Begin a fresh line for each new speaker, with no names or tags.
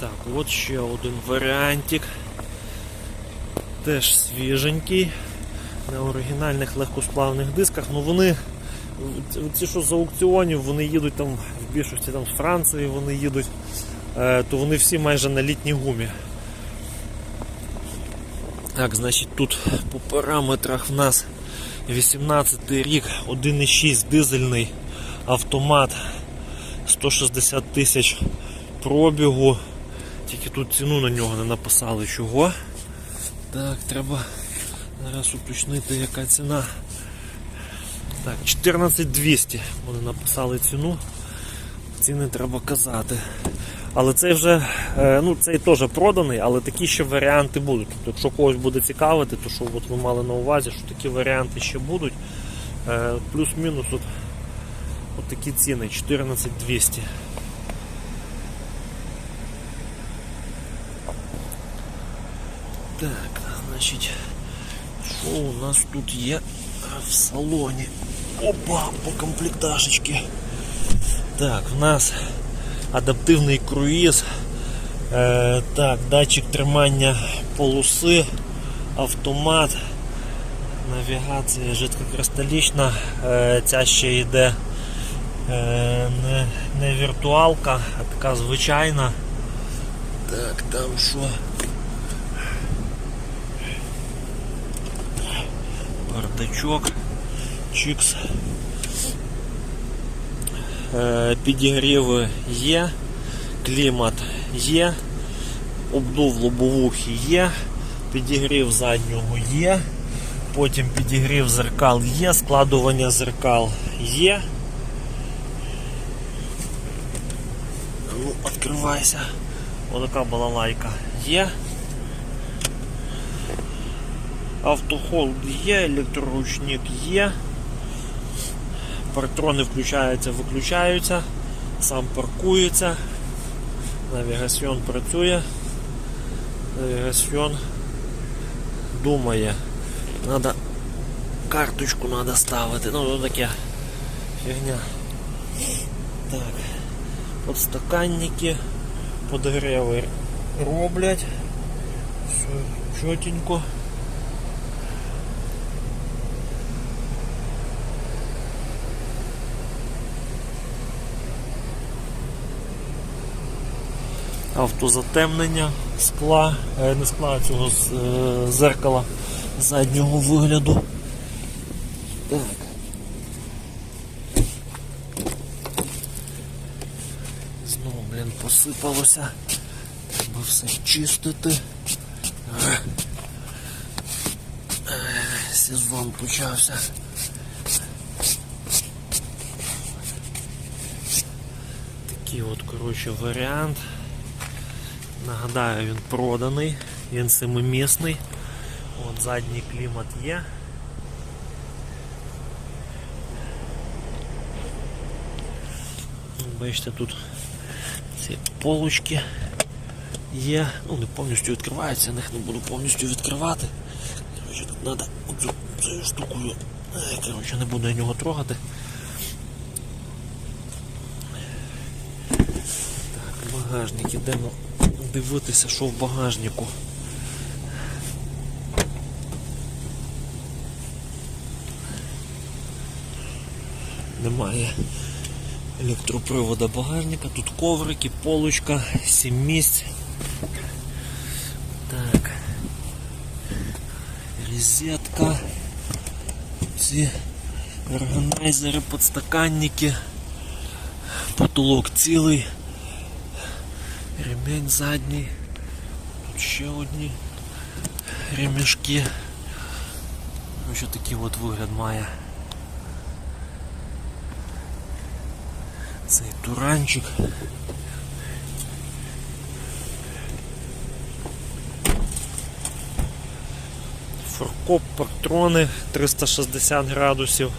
Так, от ще один варіантик. Теж свіженький. На оригінальних легкосплавних дисках. Ну вони, ці, що з аукціонів, вони їдуть там в більшості там з Франції, вони їдуть, е, то вони всі майже на літній гумі. Так, значить тут по параметрах в нас 18 рік, 1,6 дизельний автомат, 160 тисяч пробігу. Тільки тут ціну на нього не написали чого. Так, треба зараз уточнити яка ціна. Так, 14200 вони написали ціну. Ціни треба казати. Але цей вже, е, ну цей теж проданий, але такі ще варіанти будуть. Тобто, якщо когось буде цікавити, то що от ви мали на увазі, що такі варіанти ще будуть. Е, Плюс-мінус от, от такі ціни 14200. Так, значить, що у нас тут є в салоні? Опа, по комплектажечки. Так, в нас адаптивний круїз, е, так, датчик тримання полоси, автомат, навігація жидкокристалічна, е, ця ще йде е, не, не віртуалка, а така звичайна. Так, там що? Бардачок, чикс. Е, Підігріви є, клімат є, обдув лобовухи є, підігрів заднього є, потім підігрів зеркал є, складування зеркал є. Ну, відкривайся. Отака балалайка є. Автохолд є, електроручник є. Партрони включаються, виключаються, сам паркується, навігаціон працює, навігаціон думає. Надо карточку надо ставити. Ну то таке фігня. Так. Подстаканники, подогреви роблять. Все чотенько. Автозатемнення скла, е, не скла, а цього е, зеркала заднього вигляду. Так. Знову, блін, посипалося. Треба все чистити. Сезон почався. Такий от, коротше, варіант. Нагадаю, він проданий, він семимісний. От задній клімат є. Бачите, тут ці полочки є. Ну, не повністю відкриваються, я їх не буду повністю відкривати. Коротше, тут треба оцю цією штукою. Ай, Коротше, не буду я нього трогати. Так, багажник ідемо дивитися, що в багажнику. Немає електропривода багажника, тут коврики, полочка, 7 місць. Так. Розетка. Ці органайзери, подстаканники. Потолок цілий. Ремень задній. Тут ще одні ремішки. Ось такий от вигляд має. Цей туранчик. Форкоп, патрони 360 градусів.